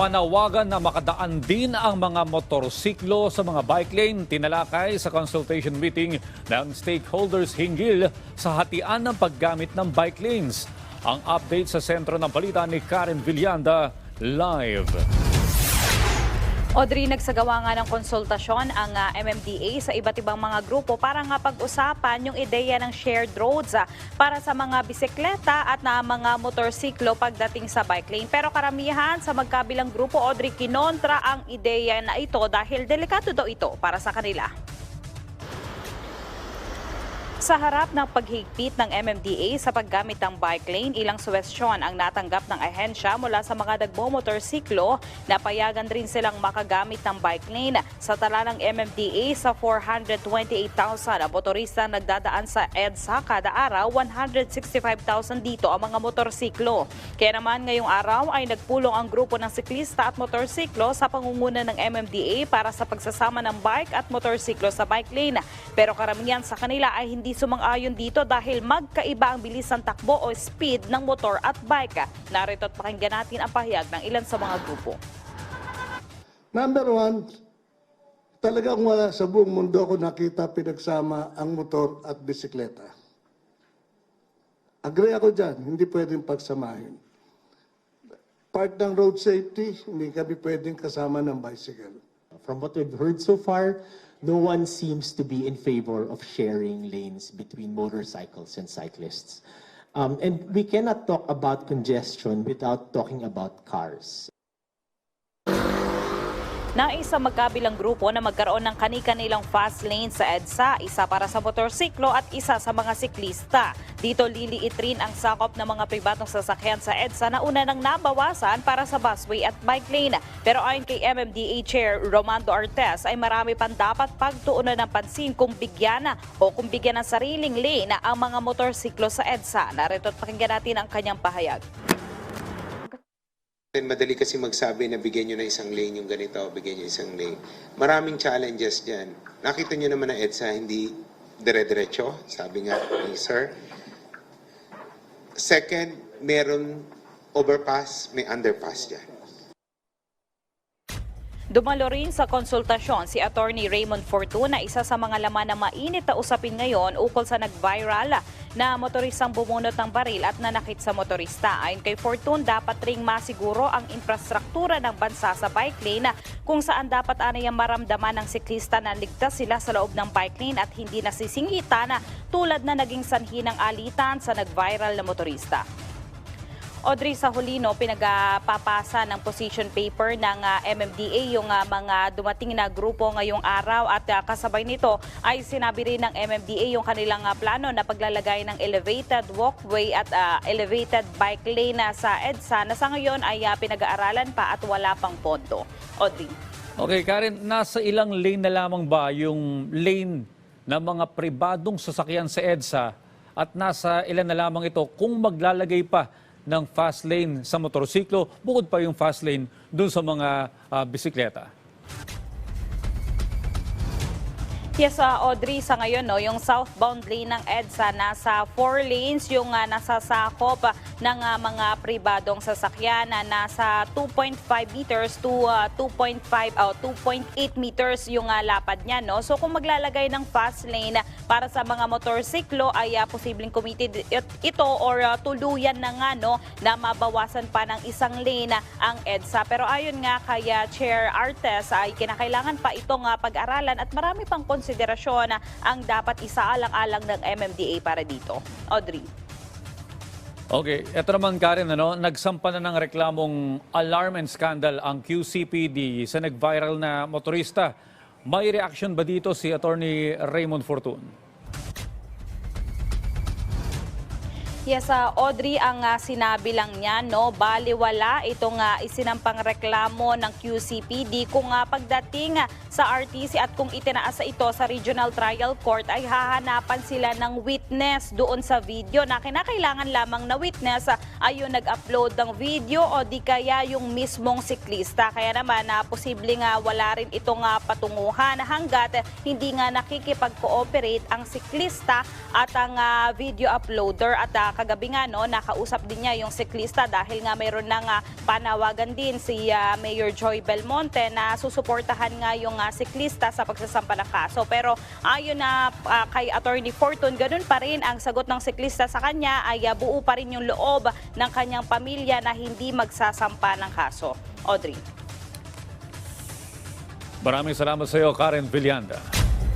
Panawagan na makadaan din ang mga motorsiklo sa mga bike lane tinalakay sa consultation meeting ng stakeholders hinggil sa hatian ng paggamit ng bike lanes. Ang update sa sentro ng balita ni Karen Villanda live. Audrey, nagsagawa nga ng konsultasyon ang ah, MMDA sa iba't ibang mga grupo para nga pag-usapan yung ideya ng shared roads ah, para sa mga bisikleta at na mga motorsiklo pagdating sa bike lane. Pero karamihan sa magkabilang grupo, Audrey, kinontra ang ideya na ito dahil delikado daw ito para sa kanila. Sa harap ng paghigpit ng MMDA sa paggamit ng bike lane, ilang suwestyon ang natanggap ng ahensya mula sa mga nagbomotorsiklo na payagan rin silang makagamit ng bike lane. Sa tala ng MMDA sa 428,000 na motorista nagdadaan sa EDSA kada araw, 165,000 dito ang mga motorsiklo. Kaya naman ngayong araw ay nagpulong ang grupo ng siklista at motorsiklo sa pangunguna ng MMDA para sa pagsasama ng bike at motorsiklo sa bike lane. Pero karamihan sa kanila ay hindi sumang-ayon dito dahil magkaiba ang bilis ng takbo o speed ng motor at bike. Narito at pakinggan natin ang pahayag ng ilan sa mga grupo. Number one, talagang wala sa buong mundo ako nakita pinagsama ang motor at bisikleta. Agree ako dyan, hindi pwedeng pagsamahin. Part ng road safety, hindi kami pwedeng kasama ng bicycle. From what we've heard so far, no one seems to be in favor of sharing lanes between motorcycles and cyclists. Um, and we cannot talk about congestion without talking about cars. Nais sa magkabilang grupo na magkaroon ng kani-kanilang fast lane sa EDSA, isa para sa motorsiklo at isa sa mga siklista. Dito liliit rin ang sakop ng mga pribadong sasakyan sa EDSA na una nang nabawasan para sa busway at bike lane. Pero ayon kay MMDA Chair Romando Artes ay marami pang dapat pagtuunan ng pansin kung bigyan na o kung bigyan ng sariling lane ang mga motorsiklo sa EDSA. Narito at pakinggan natin ang kanyang pahayag. And madali kasi magsabi na bigyan nyo na isang lane yung ganito, bigyan nyo isang lane. Maraming challenges dyan. Nakita nyo naman na EDSA, hindi dire-diretso, sabi nga ni Sir. Second, meron overpass, may underpass dyan. Dumalo rin sa konsultasyon si Attorney Raymond Fortuna, isa sa mga laman na mainit na usapin ngayon ukol sa nag-viral na motoristang bumunot ng baril at nanakit sa motorista. Ayon kay Fortune, dapat ring masiguro ang infrastruktura ng bansa sa bike lane kung saan dapat anayang maramdaman ng siklista na ligtas sila sa loob ng bike lane at hindi nasisingitan tulad na naging sanhi ng alitan sa nag-viral na motorista. Audrey sa pinagpapasa ng position paper ng ah, MMDA yung ah, mga dumating na grupo ngayong araw at ah, kasabay nito ay sinabi rin ng MMDA yung kanilang ah, plano na paglalagay ng elevated walkway at ah, elevated bike lane sa EDSA na sa ngayon ay ah, pinag-aaralan pa at wala pang pondo. Audrey. Okay, Karen, nasa ilang lane na lamang ba yung lane ng mga pribadong sasakyan sa EDSA at nasa ilan na lamang ito kung maglalagay pa ng fast lane sa motorsiklo bukod pa yung fast lane dun sa mga ah, bisikleta? Yes, ah, Audrey, sa ngayon, no, yung southbound lane ng EDSA nasa 4 lanes, yung ah, nasasakop ah, ng ah, mga pribadong sasakyan na nasa 2.5 meters to ah, 2.5 o 2.8 meters yung ah, lapad niya. No? So kung maglalagay ng fast lane para sa mga motorsiklo ay ah, posibleng committed it- ito or ah, tuluyan na nga no, na mabawasan pa ng isang lane ah, ang EDSA. Pero ayon nga kay ah, Chair Artes ay kinakailangan pa itong ah, pag-aralan at marami pang konsiderasyon ang dapat isaalang-alang ng MMDA para dito. Audrey. Okay, ito naman Karen, ano, nagsampa na ng reklamong alarm and scandal ang QCPD sa nag-viral na motorista. May reaction ba dito si Attorney Raymond Fortun? Yes, ah, Audrey, ang ah, sinabi lang niya, no, baliwala itong uh, isinampang reklamo ng QCPD kung ah, pagdating ah, sa RTC at kung itinaas ito sa Regional Trial Court ay hahanapan sila ng witness doon sa video na kinakailangan lamang na witness ah, ay yung nag-upload ng video o di kaya yung mismong siklista. Kaya naman na posible nga wala rin itong ah, patunguhan hanggat eh, hindi nga nakikipag-cooperate ang siklista at ang ah, video uploader at ah, ah, kagabi nga no, nakausap din niya yung siklista dahil nga mayroon nang ah, panawagan din si ah, Mayor Joy Belmonte na susuportahan nga yung ah, siklista sa pagsasampa ng kaso. Pero ayon na ah, kay Attorney Fortune, ganun pa rin ang sagot ng siklista sa kanya ay ah, buo pa rin yung loob ng kanyang pamilya na hindi magsasampa ng kaso. Audrey. Maraming salamat sa iyo, Karen Villanda.